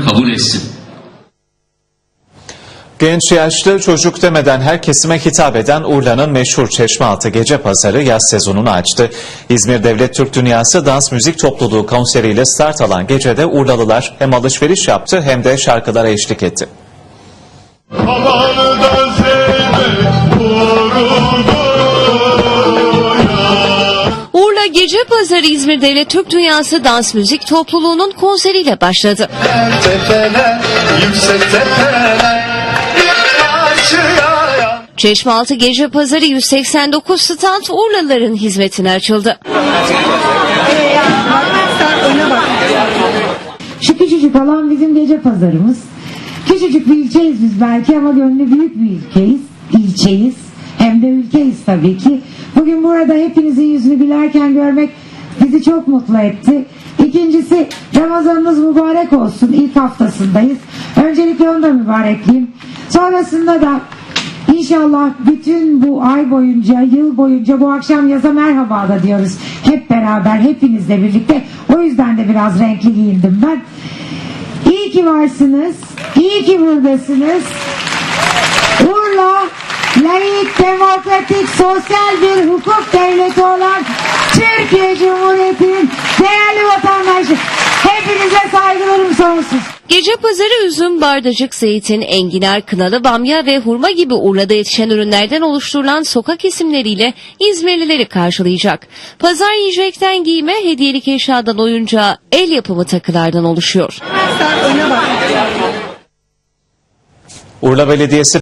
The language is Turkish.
kabul etsin. Genç yaşlı çocuk demeden her kesime hitap eden Urla'nın meşhur Çeşmealtı Gece Pazarı yaz sezonunu açtı. İzmir Devlet Türk Dünyası Dans Müzik Topluluğu konseriyle start alan gecede Urlalılar hem alışveriş yaptı hem de şarkılara eşlik etti. Babanı da sevmek Gece Pazarı İzmir Devlet Türk Dünyası Dans Müzik Topluluğu'nun konseriyle başladı. Tepeler, yüksek tepeler Karşıya yan Çeşmealtı Gece Pazarı 189 stand Urlalıların hizmetine açıldı. Şu küçücük alan bizim gece pazarımız. Küçücük bir ilçeyiz biz belki ama gönlü büyük bir ülkeyiz. İlçeyiz. Hem de ülkeyiz tabii ki. Bugün burada hepinizin yüzünü gülerken görmek bizi çok mutlu etti. İkincisi Ramazanınız mübarek olsun. İlk haftasındayız. Öncelikle onu da mübarekleyeyim. Sonrasında da İnşallah bütün bu ay boyunca, yıl boyunca bu akşam yaza merhaba da diyoruz. Hep beraber, hepinizle birlikte. O yüzden de biraz renkli giyindim ben. İyi ki varsınız. İyi ki buradasınız. Urla, layık, demokratik, sosyal bir hukuk devleti olan Türkiye Cumhuriyeti'nin değerli vatandaşı. Hepinize saygılarım sonsuz. Gece pazarı üzüm, bardacık, zeytin, enginar, kınalı, bamya ve hurma gibi Urla'da yetişen ürünlerden oluşturulan sokak isimleriyle İzmirlileri karşılayacak. Pazar yiyecekten giyime, hediyelik eşyadan oyuncağa, el yapımı takılardan oluşuyor. Urla Belediyesi